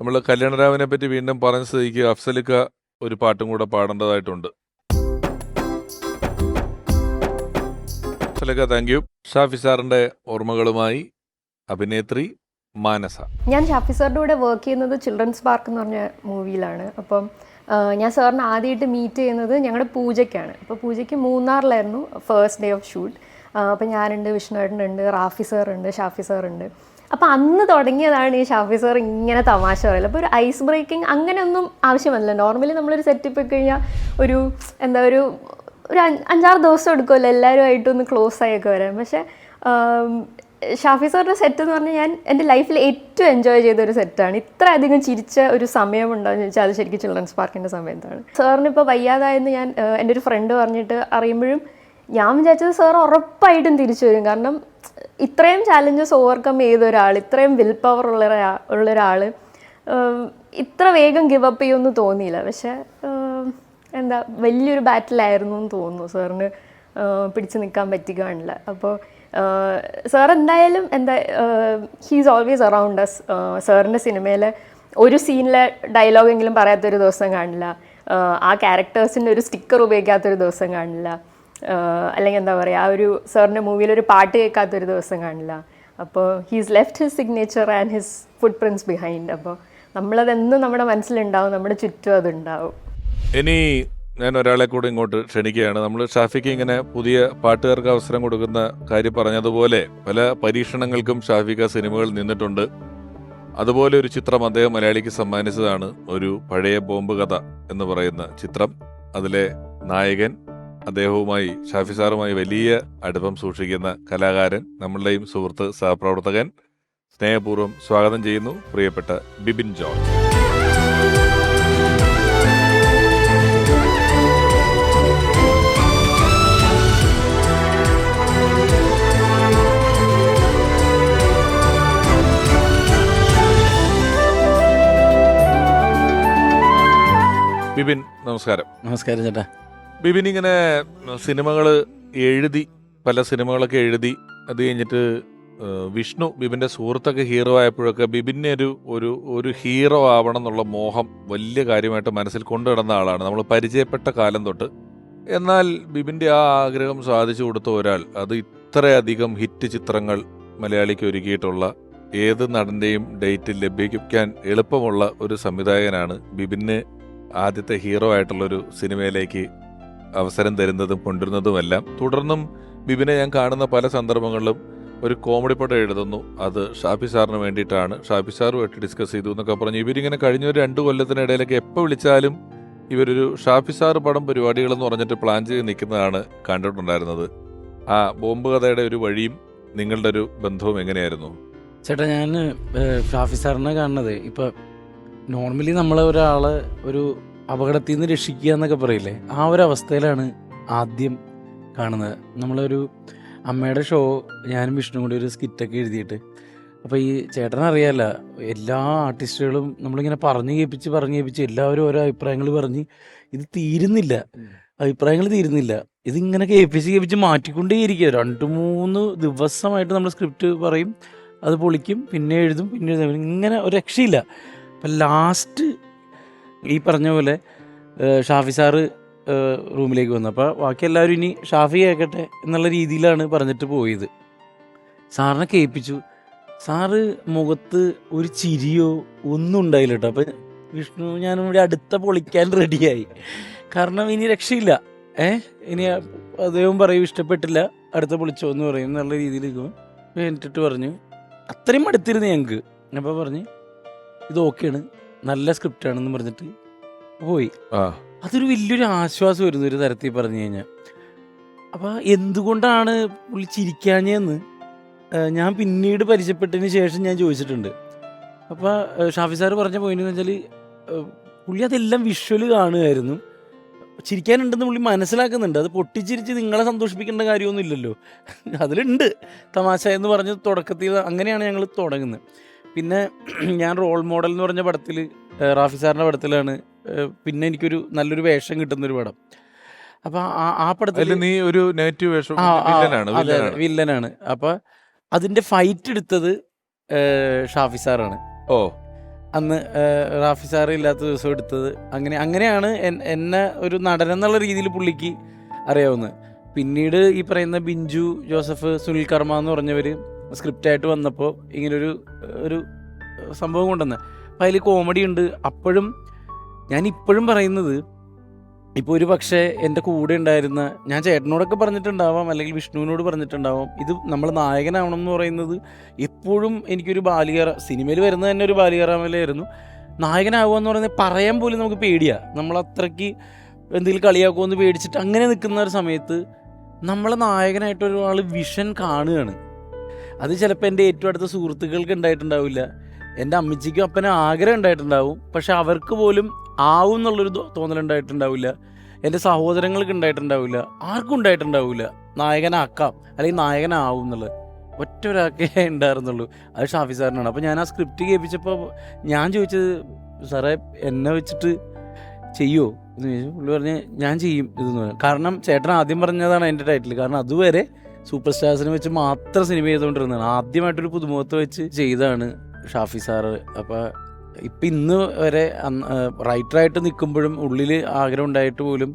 നമ്മൾ കല്യാണരാമനെ പറ്റി വീണ്ടും പറഞ്ഞ സ്ഥിതിക്ക് അഫ്സലിക്ക ഒരു പാട്ടും കൂടെ പാടേണ്ടതായിട്ടുണ്ട്. അഫ്സലിക്ക താങ്ക് യു ഷാഫി സാറിന്റെ ഓർമ്മകളുമായി അഭിനേത്രി മാനസ. ഞാൻ ഷാഫി സാറിന്റെ കൂടെ വർക്ക് ചെയ്യുന്നത് ചിൽഡ്രൻസ് പാർക്ക് എന്ന് പറഞ്ഞ മൂവിയിലാണ് അപ്പം ഞാൻ സാറിനെ ആദ്യമായിട്ട് മീറ്റ് ചെയ്യുന്നത് ഞങ്ങളുടെ പൂജയ്ക്കാണ്. അപ്പോൾ പൂജയ്ക്ക് മൂന്നാറിലായിരുന്നു ഫേസ്റ്റ് ഡേ ഓഫ് ഷൂട്ട് അപ്പോൾ ഞാനുണ്ട് വിഷ്ണുവേട്ടനുണ്ട് റാഫി സാറുണ്ട് ഷാഫി സാറുണ്ട്. അപ്പോൾ അന്ന് തുടങ്ങിയതാണ് ഈ ഷാഫി സാർ ഇങ്ങനെ തമാശ പറയൽ. അപ്പോൾ ഒരു ഐസ് ബ്രേക്കിംഗ് അങ്ങനെയൊന്നും ആവശ്യമല്ല നോർമലി നമ്മളൊരു സെറ്റപ്പ് കഴിഞ്ഞാൽ ഒരു എന്താ ഒരു ഒരു അഞ്ച് അഞ്ചാറ് ദിവസം എടുക്കുമല്ലോ എല്ലാവരുമായിട്ടൊന്ന് ക്ലോസ് ആയൊക്കെ വരാൻ. പക്ഷേ ഷാഫി സാറിന്റെ സെറ്റ് എന്ന് പറഞ്ഞാൽ ഞാൻ എന്റെ ലൈഫിൽ ഏറ്റവും എൻജോയ് ചെയ്ത ഒരു സെറ്റാണ് ഇത്ര അധികം ചിരിച്ച ഒരു സമയമുണ്ടോയെന്ന് ചോദിച്ചാൽ അത് ശരിക്കും ചിൽഡ്രൻസ് പാർക്കിന്റെ സമയത്താണ്. സാറിന് ഇപ്പോൾ വയ്യാതായെന്ന് ഞാൻ എന്റെ ഒരു ഫ്രണ്ട് പറഞ്ഞിട്ട് അറിയുമ്പോഴും ഞാൻ വിചാരിച്ചത് സാർ ഉറപ്പായിട്ടും തിരിച്ചു വരും. കാരണം ഇത്രയും ചാലഞ്ചസ് ഓവർകം ചെയ്ത ഒരാൾ ഇത്രയും വിൽ പവർ ഉള്ള ഉള്ള ഒരാൾ ഇത്ര വേഗം ഗിവ് അപ്പ് ചെയ്യുമെന്ന് തോന്നിയില്ല. പക്ഷേ എന്താ വലിയൊരു ബാറ്റിലായിരുന്നു എന്ന് തോന്നുന്നു സാറിന് പിടിച്ചു നിൽക്കാൻ പറ്റി കാണില്ല അപ്പോൾ സാർ എന്തായാലും എന്താ ഹീസ് ഓൾവേസ് അറൗണ്ട് അസ് സാറിന്റെ സിനിമയിലെ ഒരു സീനിലെ ഡയലോഗെങ്കിലും പറയാത്തൊരു ദിവസം കാണില്ല. ആ ക്യാരക്ടേഴ്സിന്റെ ഒരു സ്റ്റിക്കർ ഉപയോഗിക്കാത്തൊരു ദിവസം കാണില്ല. അല്ലെങ്കിൽ എന്താ പറയുക ആ ഒരു സാറിന്റെ മൂവിയിൽ ഒരു പാട്ട് കേൾക്കാത്തൊരു ദിവസം കാണില്ല. അപ്പോൾ he's left his signature and his footprints behind അപ്പോൾ നമ്മളതെന്നും നമ്മുടെ മനസ്സിലുണ്ടാവും നമ്മുടെ ചുറ്റും അതുണ്ടാവും. ഇനി ഞാൻ ഒരാളെ കൂടെ ഇങ്ങോട്ട് ക്ഷണിക്കുകയാണ്. നമ്മൾ ഷാഫിക്ക് ഇങ്ങനെ പുതിയ പാട്ടുകാർക്ക് അവസരം കൊടുക്കുന്ന കാര്യം പറഞ്ഞതുപോലെ പല പരീക്ഷണങ്ങൾക്കും ഷാഫിക്ക സിനിമകൾ നിന്നിട്ടുണ്ട്. അതുപോലെ ഒരു ചിത്രം അദ്ദേഹം മലയാളിക്ക് സമ്മാനിച്ചതാണ്. ഒരു പഴയ ബോംബ് കഥ എന്ന് പറയുന്ന ചിത്രം. അതിലെ നായകൻ അദ്ദേഹവുമായി ഷാഫി സാറുമായി വലിയ അടുപ്പം സൂക്ഷിക്കുന്ന കലാകാരൻ നമ്മളുടെയും സുഹൃത്ത് സഹപ്രവർത്തകൻ സ്നേഹപൂർവം സ്വാഗതം ചെയ്യുന്നു പ്രിയപ്പെട്ട ബിബിൻ ജോർജ് ബിബിൻ നമസ്കാരം. നമസ്കാരം ചേട്ടാ. ബിബിൻ ഇങ്ങനെ സിനിമകൾ എഴുതി പല സിനിമകളൊക്കെ എഴുതി അത് കഴിഞ്ഞിട്ട് വിഷ്ണു ബിബിന്റെ സുഹൃത്തൊക്കെ ഹീറോ ആയപ്പോഴൊക്കെ ബിബിനെ ഒരു ഒരു ഒരു ഹീറോ ആവണം എന്നുള്ള മോഹം വലിയ കാര്യമായിട്ട് മനസ്സിൽ കൊണ്ടുനടന്ന ആളാണ്. നമ്മൾ പരിചയപ്പെട്ട കാലം തൊട്ട്. എന്നാൽ ബിബിന്റെ ആ ആഗ്രഹം സാധിച്ചു കൊടുത്ത ഒരാൾ അത് ഇത്രയധികം ഹിറ്റ് ചിത്രങ്ങൾ മലയാളിക്ക് ഒരുക്കിയിട്ടുള്ള ഏത് നടന്റെയും ഡേറ്റ് ലഭിക്കാൻ എളുപ്പമുള്ള ഒരു സംവിധായകനാണ് ബിബിന് ആദ്യത്തെ ഹീറോ ആയിട്ടുള്ളൊരു സിനിമയിലേക്ക് അവസരം തരുന്നതും കൊണ്ടുവരുന്നതുമെല്ലാം. തുടർന്നും ബിബിനെ ഞാൻ കാണുന്ന പല സന്ദർഭങ്ങളിലും ഒരു കോമഡി പടം എഴുതുന്നു. അത് ഷാഫി സാറിന് വേണ്ടിയിട്ടാണ്. ഷാഫി സാറുമായിട്ട് ഡിസ്കസ് ചെയ്തു എന്നൊക്കെ പറഞ്ഞു. ഇവരിങ്ങനെ കഴിഞ്ഞ ഒരു രണ്ട് കൊല്ലത്തിനിടയിലൊക്കെ എപ്പോൾ വിളിച്ചാലും ഇവരൊരു ഷാഫി സാർ പടം പരിപാടികളെന്ന് പറഞ്ഞിട്ട് പ്ലാൻ ചെയ്ത് നിൽക്കുന്നതാണ് കണ്ടിട്ടുണ്ടായിരുന്നത്. ആ ബോംബ് കഥയുടെ ഒരു വഴിയും നിങ്ങളുടെ ഒരു ബന്ധവും എങ്ങനെയായിരുന്നു? ചേട്ടാ ഞാൻ ഷാഫി സാറിനെ കാണുന്നത്. ഇപ്പം നോർമലി നമ്മളെ ഒരാളെ ഒരു അപകടത്തിൽ നിന്ന് രക്ഷിക്കുക എന്നൊക്കെ പറയില്ലേ? ആ ഒരു അവസ്ഥയിലാണ് ആദ്യം കാണുന്നത്. നമ്മളൊരു അമ്മയുടെ ഷോ ഞാനും വിഷ്ണു കൂടി ഒരു സ്കിറ്റൊക്കെ എഴുതിയിട്ട്. അപ്പോൾ ഈ ചേട്ടൻ അറിയാല്ല എല്ലാ ആർട്ടിസ്റ്റുകളും നമ്മളിങ്ങനെ പറഞ്ഞു കേൾപ്പിച്ച് പറഞ്ഞു കേൾപ്പിച്ച് എല്ലാവരും ഓരോ അഭിപ്രായങ്ങൾ പറഞ്ഞ് ഇത് തീരുന്നില്ല. അഭിപ്രായങ്ങൾ തീരുന്നില്ല. ഇതിങ്ങനെ കേൾപ്പിച്ച് കേൾപ്പിച്ച് മാറ്റിക്കൊണ്ടേയിരിക്കുക. രണ്ട് മൂന്ന് ദിവസമായിട്ട് നമ്മൾ സ്ക്രിപ്റ്റ് പറയും അത് പൊളിക്കും പിന്നെ എഴുതും പിന്നെ എഴുതും. ഇങ്ങനെ ഒരു രക്ഷയില്ല. അപ്പം ലാസ്റ്റ് ഈ പറഞ്ഞ പോലെ ഷാഫി സാറ് റൂമിലേക്ക് വന്നു. അപ്പോൾ ബാക്കി എല്ലാവരും ഇനി ഷാഫി കേൾക്കട്ടെ എന്നുള്ള രീതിയിലാണ് പറഞ്ഞിട്ട് പോയത്. സാറിനെ കേൾപ്പിച്ചു. സാറ് മുഖത്ത് ഒരു ചിരിയോ ഒന്നും ഉണ്ടായില്ല കേട്ടോ. അപ്പം വിഷ്ണു ഞാനും കൂടി അടുത്ത പൊളിക്കാൻ റെഡിയായി. കാരണം ഇനി രക്ഷയില്ല. ഏ ഇനി അദ്ദേഹം പറയും ഇഷ്ടപ്പെട്ടില്ല അടുത്ത പൊളിച്ചോ എന്ന് പറയും. എന്നുള്ള രീതിയിൽ എന്നിട്ട് പറഞ്ഞു. അത്രയും അടുത്തിരുന്നു ഞങ്ങൾക്ക് അപ്പോൾ പറഞ്ഞ് ഇത് ഓക്കെയാണ്. നല്ല സ്ക്രിപ്റ്റ് ആണെന്ന് പറഞ്ഞിട്ട് പോയി. അതൊരു വലിയൊരു ആശ്വാസം വരുന്ന ഒരു തരത്തിൽ പറഞ്ഞു കഴിഞ്ഞാൽ അപ്പോൾ എന്തുകൊണ്ടാണ് പുള്ളി ചിരിക്കാഞ്ഞെന്ന് ഞാൻ പിന്നീട് പരിചയപ്പെട്ടതിന് ശേഷം ഞാൻ ചോദിച്ചിട്ടുണ്ട്. അപ്പോൾ ഷാഫി സാർ പറഞ്ഞ പോയിന്റ് എന്ന് വെച്ചാൽ പുള്ളി അതെല്ലാം വിഷ്വൽ കാണുമായിരുന്നു. ചിരിക്കാനുണ്ടെന്ന് പുള്ളി മനസ്സിലാക്കുന്നുണ്ട്. അത് പൊട്ടിച്ചിരിച്ച് നിങ്ങളെ സന്തോഷിപ്പിക്കേണ്ട കാര്യമൊന്നും ഇല്ലല്ലോ അതിലുണ്ട്. തമാശ എന്ന് പറഞ്ഞ് തുടക്കത്തിൽ അങ്ങനെയാണ് ഞങ്ങൾ തുടങ്ങുന്നത്. പിന്നെ ഞാൻ റോൾ മോഡൽ എന്ന് പറഞ്ഞ പടത്തിൽ റാഫി സാറിന്റെ പടത്തിലാണ് പിന്നെ എനിക്കൊരു നല്ലൊരു വേഷം കിട്ടുന്നൊരു പടം. അപ്പം ആ പടത്തിൽ നീ ഒരു നെഗറ്റീവ് വേഷം വില്ലനാണ് അപ്പൊ അതിന്റെ ഫൈറ്റ് എടുത്തത് ഷാഫി സാറാണ്. ഓ. അന്ന് റാഫി സാറ് ഇല്ലാത്ത ദിവസം എടുത്തത്. അങ്ങനെ അങ്ങനെയാണ് എന്നെ ഒരു നടൻ എന്നുള്ള രീതിയിൽ പുള്ളിക്ക് അറിയാവുന്നത്. പിന്നീട് ഈ പറയുന്ന ബിഞ്ചു ജോസഫ് സുനിൽ കർമ്മ എന്ന് പറഞ്ഞവർ സ്ക്രിപ്റ്റായിട്ട് വന്നപ്പോൾ ഇങ്ങനൊരു ഒരു സംഭവം കൊണ്ടുവന്ന്. അപ്പം അതിൽ കോമഡി ഉണ്ട്. അപ്പോഴും ഞാൻ ഇപ്പോഴും പറയുന്നത് ഇപ്പോൾ ഒരു പക്ഷേ എന്റെ കൂടെ ഉണ്ടായിരുന്ന ഞാൻ ചേട്ടനോടൊക്കെ പറഞ്ഞിട്ടുണ്ടാവാം അല്ലെങ്കിൽ വിഷ്ണുവിനോട് പറഞ്ഞിട്ടുണ്ടാവാം ഇത് നമ്മൾ നായകനാവണം എന്ന് പറയുന്നത് എപ്പോഴും എനിക്കൊരു ബാലികറ സിനിമയിൽ വരുന്നത് തന്നെ ഒരു ബാലികറാമലായിരുന്നു നായകനാവുക എന്ന് പറയുന്നത് പറയാൻ പോലും നമുക്ക് പേടിയാണ് നമ്മൾ അത്രയ്ക്ക് എന്തെങ്കിലും കളിയാക്കുമോ എന്ന് പേടിച്ചിട്ട് അങ്ങനെ നിൽക്കുന്ന ഒരു സമയത്ത് നമ്മൾ നായകനായിട്ട് ഒരാൾ വിഷൻ കാണുകയാണ്. അത് ചിലപ്പോൾ എന്റെ ഏറ്റവും അടുത്ത സുഹൃത്തുക്കൾക്ക് ഉണ്ടായിട്ടുണ്ടാവില്ല. എന്റെ അമ്മച്ചിക്കും അപ്പനും ആഗ്രഹം ഉണ്ടായിട്ടുണ്ടാവും. പക്ഷെ അവർക്ക് പോലും ആവും എന്നുള്ളൊരു തോന്നലുണ്ടായിട്ടുണ്ടാവില്ല എന്റെ സഹോദരങ്ങൾക്ക് ഉണ്ടായിട്ടുണ്ടാവില്ല. ആർക്കും ഉണ്ടായിട്ടുണ്ടാവില്ല. നായകനാക്കാം. അല്ലെങ്കിൽ നായകനാവും എന്നുള്ളത്. ഒറ്റ ഒരാൾക്കേ ഉണ്ടായിരുന്നുള്ളൂ. അത് ഷാഫി സാറിനാണ്. അപ്പോൾ ഞാൻ ആ സ്ക്രിപ്റ്റ് കേൾപ്പിച്ചപ്പോൾ ഞാൻ ചോദിച്ചത് സാറേ എന്നെ വെച്ചിട്ട് ചെയ്യുമോ എന്ന് ചോദിച്ചു. പുള്ളി പറഞ്ഞ് ഞാൻ ചെയ്യും. ഇതെന്ന് പറഞ്ഞു. കാരണം ചേട്ടൻ ആദ്യം പറഞ്ഞതാണ് എന്റെ ടൈറ്റിൽ കാരണം അതുവരെ സൂപ്പർ സ്റ്റാർസിനെ വെച്ച് മാത്രം സിനിമ ചെയ്തുകൊണ്ടിരുന്നതാണ്. ആദ്യമായിട്ടൊരു പുതുമുഖത്ത് വെച്ച് ചെയ്താണ് ഷാഫി സാറ് അപ്പോൾ ഇപ്പം ഇന്ന് വരെ റൈറ്ററായിട്ട് നിൽക്കുമ്പോഴും ഉള്ളിൽ ആഗ്രഹം ഉണ്ടായിട്ട് പോലും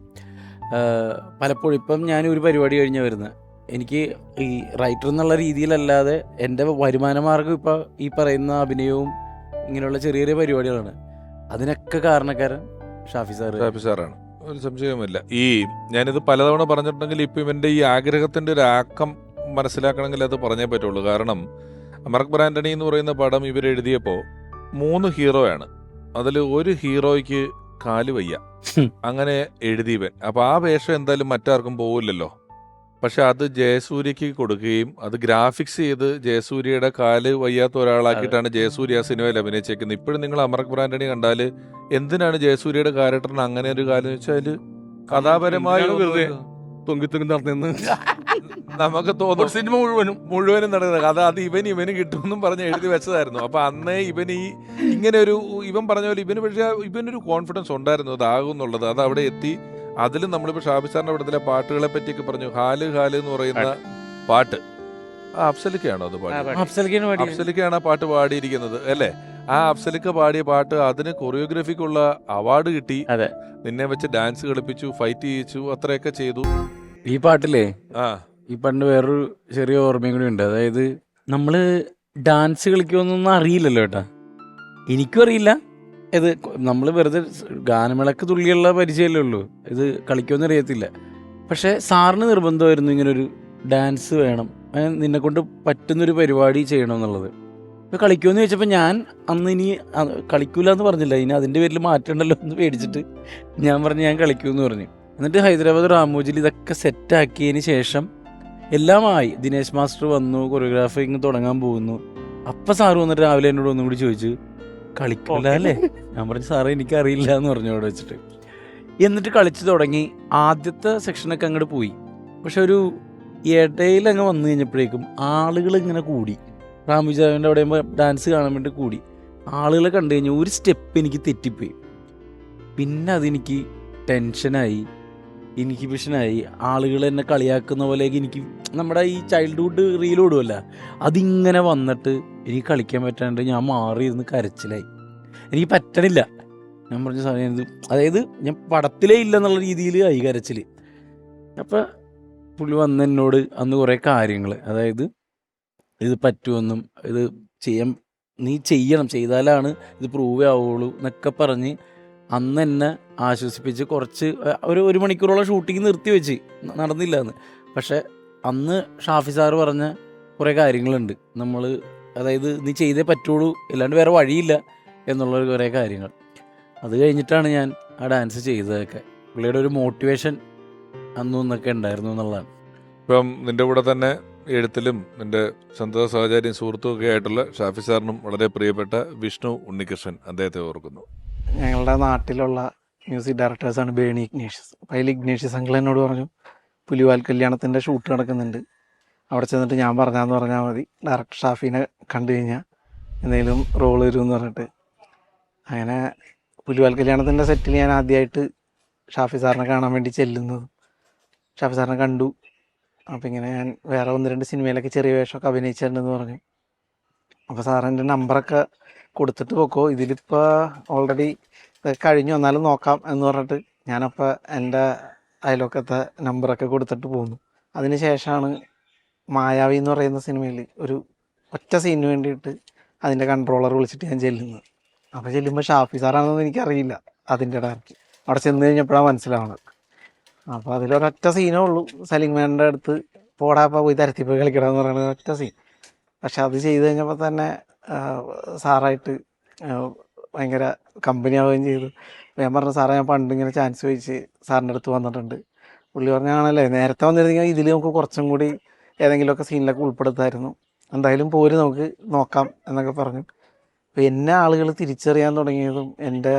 പലപ്പോഴും ഇപ്പം ഞാൻ ഒരു പരിപാടി കഴിഞ്ഞ് വരുന്നത് എനിക്ക് ഈ റൈറ്റർ എന്നുള്ള രീതിയിലല്ലാതെ എന്റെ വരുമാന മാർഗം ഇപ്പോൾ ഈ പറയുന്ന അഭിനയവും ഇങ്ങനെയുള്ള ചെറിയ ചെറിയ പരിപാടികളാണ്. അതിനൊക്കെ കാരണക്കാരൻ ഷാഫി സാർ ഷാഫി സാറാണ്. ഒരു സംശയവുമില്ല. ഈ ഞാനിത് പലതവണ പറഞ്ഞിട്ടുണ്ടെങ്കിൽ ഇപ്പം ഇവന്റെ ഈ ആഗ്രഹത്തിന്റെ ഒരു ആക്കം മനസ്സിലാക്കണമെങ്കിൽ അത് പറഞ്ഞേ പറ്റുള്ളൂ. കാരണം മർക്ക് ബ്രാൻഡണി എന്ന് പറയുന്ന പടം ഇവരെഴുതിയപ്പോൾ മൂന്ന് ഹീറോയാണ്. അതിൽ ഒരു ഹീറോയ്ക്ക് കാൽ വയ്യ. അങ്ങനെ എഴുതിയവൻ. അപ്പോൾ ആ വേഷം എന്തായാലും മറ്റാർക്കും പോവില്ലല്ലോ. പക്ഷെ അത് ജയസൂര്യക്ക് കൊടുക്കുകയും അത് ഗ്രാഫിക്സ് ചെയ്ത് ജയസൂര്യയുടെ കാൽ വയ്യാത്ത ഒരാളാക്കിയിട്ടാണ് ജയസൂര്യ ആ സിനിമയിൽ അഭിനയിച്ചേക്കുന്നത്. ഇപ്പോഴും നിങ്ങൾ അമർക്ക് ബ്രാൻഡണി കണ്ടാൽ എന്തിനാണ് ജയസൂര്യയുടെ ക്യാരക്ടറിന് അങ്ങനെ ഒരു കാലം വെച്ചാൽ കഥാപരമായി തൊങ്കി തൊങ്കി നടന്നെന്ന് നമുക്ക് തോന്നും സിനിമ മുഴുവനും മുഴുവനും നടക്കുന്നത്. അത് അത് ഇവൻ ഇവന് കിട്ടുമെന്നും പറഞ്ഞ് എഴുതി വെച്ചതായിരുന്നു. അപ്പൊ അന്നേ ഇവൻ ഈ ഇങ്ങനെ ഒരു ഇവൻ പറഞ്ഞ പോലെ ഇവന് പക്ഷേ ഇവനൊരു കോൺഫിഡൻസ് ഉണ്ടായിരുന്നു. അതാകും എന്നുള്ളത്. അത് അവിടെ എത്തി അതിലും നമ്മളിപ്പോ ഷാബി സാറിന്റെ പടത്തിലെ പാട്ടുകളെ പറ്റിയൊക്കെ പറഞ്ഞു. ഹാൽ ഹാൽ എന്ന് പറയുന്ന പാട്ട്. ആ അഫ്സലിക്കാണോ അത് പാട്ട് അഫ്സലിക്കാണ് ആ പാട്ട് പാടിയിരിക്കുന്നത് അല്ലേ? ആ അഫ്സലിക്ക പാടിയ പാട്ട് അതിന് കൊറിയോഗ്രഫിക്കുള്ള അവാർഡ് കിട്ടി. അതെ. നിന്നെ വെച്ച് ഡാൻസ് കളിപ്പിച്ചു ഫൈറ്റ് ചെയ്യിച്ചു അത്രയൊക്കെ ചെയ്തു. ഈ പാട്ടില്ലേ ആ. ഈ പണ്ട് വേറൊരു ചെറിയ ഓർമ്മയും കൂടി ഉണ്ട്. അതായത് നമ്മൾ ഡാൻസ് കളിക്കുമെന്നൊന്നും അറിയില്ലല്ലോ ഏട്ടാ. എനിക്കും അറിയില്ല. ഇത് നമ്മൾ വെറുതെ ഗാനമിളക്ക് തുള്ളിയുള്ള പരിചയമല്ലേ ഉള്ളൂ. ഇത് കളിക്കുമെന്ന് അറിയത്തില്ല. പക്ഷേ സാറിന് നിർബന്ധമായിരുന്നു ഇങ്ങനൊരു ഡാൻസ് വേണം. നിന്നെ കൊണ്ട് പറ്റുന്നൊരു പരിപാടി ചെയ്യണം എന്നുള്ളത് ഇപ്പോൾ കളിക്കുമെന്ന് ചോദിച്ചപ്പോൾ ഞാൻ അന്ന് ഇനി കളിക്കൂല എന്ന് പറഞ്ഞില്ല. ഇനി അതിന്റെ പേരിൽ മാറ്റണ്ടല്ലോ എന്ന് പേടിച്ചിട്ട് ഞാൻ പറഞ്ഞു ഞാൻ കളിക്കുമെന്ന് പറഞ്ഞു. എന്നിട്ട് ഹൈദരാബാദ് റാമോജിൽ ഇതൊക്കെ സെറ്റാക്കിയതിന് ശേഷം എല്ലാമായി ദിനേശ് മാസ്റ്റർ വന്നു കൊറിയോഗ്രാഫിങ് തുടങ്ങാൻ പോകുന്നു. അപ്പം സാറ് വന്നിട്ട് രാവിലെ എന്നോട് ഒന്നും കൂടി ചോദിച്ചു കളിക്കില്ല അല്ലേ? ഞാൻ പറഞ്ഞു സാറേ എനിക്കറിയില്ല എന്ന് പറഞ്ഞു അവിടെ വെച്ചിട്ട്. എന്നിട്ട് കളിച്ചു തുടങ്ങി. ആദ്യത്തെ സെക്ഷനൊക്കെ അങ്ങോട്ട് പോയി. പക്ഷെ ഒരു ഇടയിൽ അങ്ങ് വന്നു കഴിഞ്ഞപ്പോഴേക്കും ആളുകൾ ഇങ്ങനെ കൂടി. റാമുജാവിന്റെ അവിടെ ഡാൻസ് കാണാൻ വേണ്ടി കൂടി. ആളുകളെ കണ്ടു കഴിഞ്ഞാൽ ഒരു സ്റ്റെപ്പ് എനിക്ക് തെറ്റിപ്പോയി. പിന്നെ അതെനിക്ക് ടെൻഷനായി ഇൻഹിബിഷനായി ആളുകൾ എന്നെ കളിയാക്കുന്ന പോലെയൊക്കെ എനിക്ക് നമ്മുടെ ഈ ചൈൽഡ്ഹുഡ് റീലോടുമല്ല അതിങ്ങനെ വന്നിട്ട് എനിക്ക് കളിക്കാൻ പറ്റാണ്ട് ഞാൻ മാറി ഇരുന്ന് കരച്ചിലായി. എനിക്ക് പറ്റണില്ല. ഞാൻ പറഞ്ഞ സമയം അതായത് ഞാൻ പടത്തിലേ ഇല്ല എന്നുള്ള രീതിയിൽ ആയി കരച്ചിൽ അപ്പം പുള്ളി വന്ന് എന്നോട് അന്ന് കുറേ കാര്യങ്ങൾ അതായത് ഇത് പറ്റുമെന്നും ഇത് ചെയ്യാൻ നീ ചെയ്യണം. ചെയ്താലാണ് ഇത് പ്രൂവ് ആവുള്ളൂ എന്നൊക്കെ പറഞ്ഞ് അന്ന് എന്നെ ആശ്വസിപ്പിച്ച് കുറച്ച് ഒരു ഒരു മണിക്കൂറോളം ഷൂട്ടിങ് നിർത്തി വെച്ച്. നടന്നില്ല എന്ന് പക്ഷെ അന്ന് ഷാഫി സാറ് പറഞ്ഞ കുറേ കാര്യങ്ങളുണ്ട്. നമ്മൾ അതായത് നീ ചെയ്തേ പറ്റുള്ളൂ അല്ലാണ്ട് വേറെ വഴിയില്ല എന്നുള്ള കുറേ കാര്യങ്ങൾ. അത് കഴിഞ്ഞിട്ടാണ് ഞാൻ ആ ഡാൻസ് ചെയ്തതൊക്കെ. പുള്ളിയുടെ ഒരു മോട്ടിവേഷൻ അന്നും ഇന്നൊക്കെ ഉണ്ടായിരുന്നു എന്നുള്ളതാണ്. ഇപ്പം നിന്റെ കൂടെ തന്നെ എഴുത്തിലും നിന്റെ സന്തത സഹചാരിയും സുഹൃത്തും ഒക്കെ ആയിട്ടുള്ള ഷാഫി സാറിനും വളരെ പ്രിയപ്പെട്ട വിഷ്ണു ഉണ്ണികൃഷ്ണൻ അദ്ദേഹത്തെ ഓർക്കുന്നു. ഞങ്ങളുടെ നാട്ടിലുള്ള മ്യൂസിക് ഡയറക്ടേഴ്സാണ് ബേണി ഇഗ്നേഷ്യസ്. അപ്പോൾ അതിൽ ഇഗ്നേഷ്യസ് അങ്കിൾ എന്നോട് പറഞ്ഞു പുലിവാൽ കല്യാണത്തിന്റെ ഷൂട്ട് നടക്കുന്നുണ്ട്. അവിടെ ചെന്നിട്ട് ഞാൻ പറഞ്ഞാന്ന് പറഞ്ഞാൽ മതി. ഡയറക്ടർ ഷാഫിനെ കണ്ടു കഴിഞ്ഞാൽ എന്തെങ്കിലും റോൾ വരുമെന്ന് പറഞ്ഞിട്ട്. അങ്ങനെ പുലിവാൽ കല്യാണത്തിന്റെ സെറ്റിൽ ഞാൻ ആദ്യമായിട്ട് ഷാഫി സാറിനെ കാണാൻ വേണ്ടി ചെല്ലുന്നതും ഷാഫി സാറിനെ കണ്ടു. അപ്പോൾ ഇങ്ങനെ ഞാൻ വേറെ ഒന്ന് രണ്ട് സിനിമയിലൊക്കെ ചെറിയ വേഷമൊക്കെ അഭിനയിച്ചിട്ടുണ്ടെന്ന് പറഞ്ഞു. അപ്പോൾ സാറിന്റെ നമ്പറൊക്കെ കൊടുത്തിട്ട് പോക്കോ. ഇതിലിപ്പോൾ ഓൾറെഡി കഴിഞ്ഞു. എന്നാലും നോക്കാം എന്ന് പറഞ്ഞിട്ട് ഞാനപ്പോൾ എന്റെ അയലൊക്കത്തെ നമ്പറൊക്കെ കൊടുത്തിട്ട് പോന്നു. അതിന് ശേഷമാണ് മായാവി എന്ന് പറയുന്ന സിനിമയിൽ ഒരു ഒറ്റ സീനിന് വേണ്ടിയിട്ട് അതിന്റെ കൺട്രോളർ വിളിച്ചിട്ട് ഞാൻ ചെല്ലുന്നത്. അപ്പോൾ ചെല്ലുമ്പോൾ ഷാഫി സാറാണെന്ന് എനിക്കറിയില്ല അതിന്റെ ഡയറക്റ്റ് അവിടെ ചെന്ന് കഴിഞ്ഞപ്പോഴാണ് മനസ്സിലാവുന്നത് അപ്പോൾ അതിലൊരൊറ്റ സീനേ ഉള്ളൂ. സലിംഗ്മാന്റെ അടുത്ത് പോടാപ്പ പോയി തരത്തി പോയി കളിക്കണമെന്ന് പറയുന്നത് ഒറ്റ സീൻ പക്ഷെ അത് ചെയ്ത് കഴിഞ്ഞപ്പോൾ തന്നെ സാറായിട്ട് ഭയങ്കര കമ്പനി ആവുകയും ചെയ്തു. ഞാൻ പറഞ്ഞു സാറേ ഞാൻ പണ്ട് ഇങ്ങനെ ചാൻസ് ചോദിച്ച് സാറിന്റെ അടുത്ത് വന്നിട്ടുണ്ട്. പുള്ളി പറഞ്ഞാണല്ലേ നേരത്തെ വന്നിരുന്നെങ്കിൽ ഇതിൽ നമുക്ക് കുറച്ചും കൂടി ഏതെങ്കിലുമൊക്കെ സീനിലൊക്കെ ഉൾപ്പെടുത്തായിരുന്നു. എന്തായാലും പോര് നമുക്ക് നോക്കാം എന്നൊക്കെ പറഞ്ഞു. അപ്പോൾ എന്നെ ആളുകൾ തിരിച്ചറിയാൻ തുടങ്ങിയതും എന്റെ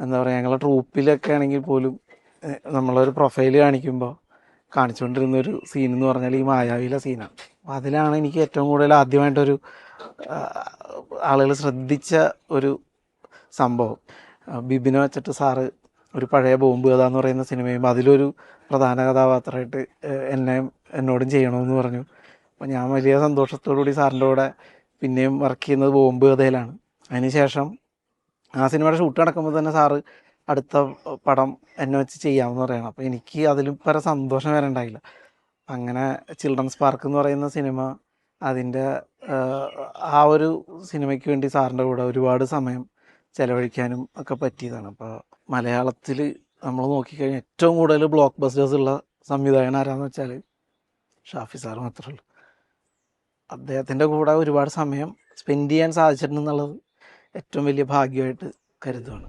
എന്താ പറയുക ഞങ്ങളുടെ ട്രൂപ്പിലൊക്കെ ആണെങ്കിൽ പോലും നമ്മളൊരു പ്രൊഫൈൽ കാണിക്കുമ്പോൾ കാണിച്ചുകൊണ്ടിരുന്ന ഒരു സീൻ എന്ന് പറഞ്ഞാൽ ഈ മായാവിയിലെ സീനാണ് അപ്പോൾ അതിലാണ് എനിക്ക് ഏറ്റവും കൂടുതൽ ആദ്യമായിട്ടൊരു ആളുകൾ ശ്രദ്ധിച്ച ഒരു സംഭവം. ബിബിനെ വെച്ചിട്ട് സാറ് ഒരു പഴയ ബോംബ് കഥ എന്ന് പറയുന്ന സിനിമയും അതിലൊരു പ്രധാന കഥാപാത്രമായിട്ട് എന്നെ എന്നോടും ചെയ്യണമെന്ന് പറഞ്ഞു. അപ്പോൾ ഞാൻ വലിയ സന്തോഷത്തോടു കൂടി സാറിന്റെ കൂടെ പിന്നെയും വർക്ക് ചെയ്യുന്നത് ബോംബ് കഥയിലാണ്. അതിനുശേഷം ആ സിനിമയുടെ ഷൂട്ട് നടക്കുമ്പോൾ തന്നെ സാറ് അടുത്ത പടം എന്നെ വെച്ച് ചെയ്യാമെന്ന് പറയണം. അപ്പോൾ എനിക്ക് അതിലും പല സന്തോഷം വരെ ഉണ്ടായില്ല. അങ്ങനെ ചിൽഡ്രൻസ് പാർക്ക് എന്ന് പറയുന്ന സിനിമ അതിന്റെ ആ ഒരു സിനിമയ്ക്ക് വേണ്ടി സാറിന്റെ കൂടെ ഒരുപാട് സമയം ചെലവഴിക്കാനും ഒക്കെ പറ്റിയതാണ്. അപ്പോൾ മലയാളത്തിൽ നമ്മൾ നോക്കിക്കഴിഞ്ഞാൽ ഏറ്റവും കൂടുതൽ ബ്ലോക്ക് ബസ്റ്റേഴ്സ് ഉള്ള സംവിധായകൻ ആരാന്ന് വെച്ചാൽ ഷാഫി സാർ മാത്രമേ ഉള്ളൂ. അദ്ദേഹത്തിന്റെ കൂടെ ഒരുപാട് സമയം സ്പെൻഡ് ചെയ്യാൻ സാധിച്ചിട്ടുണ്ടെന്നുള്ളത് ഏറ്റവും വലിയ ഭാഗ്യമായിട്ട് കരുതുകയാണ്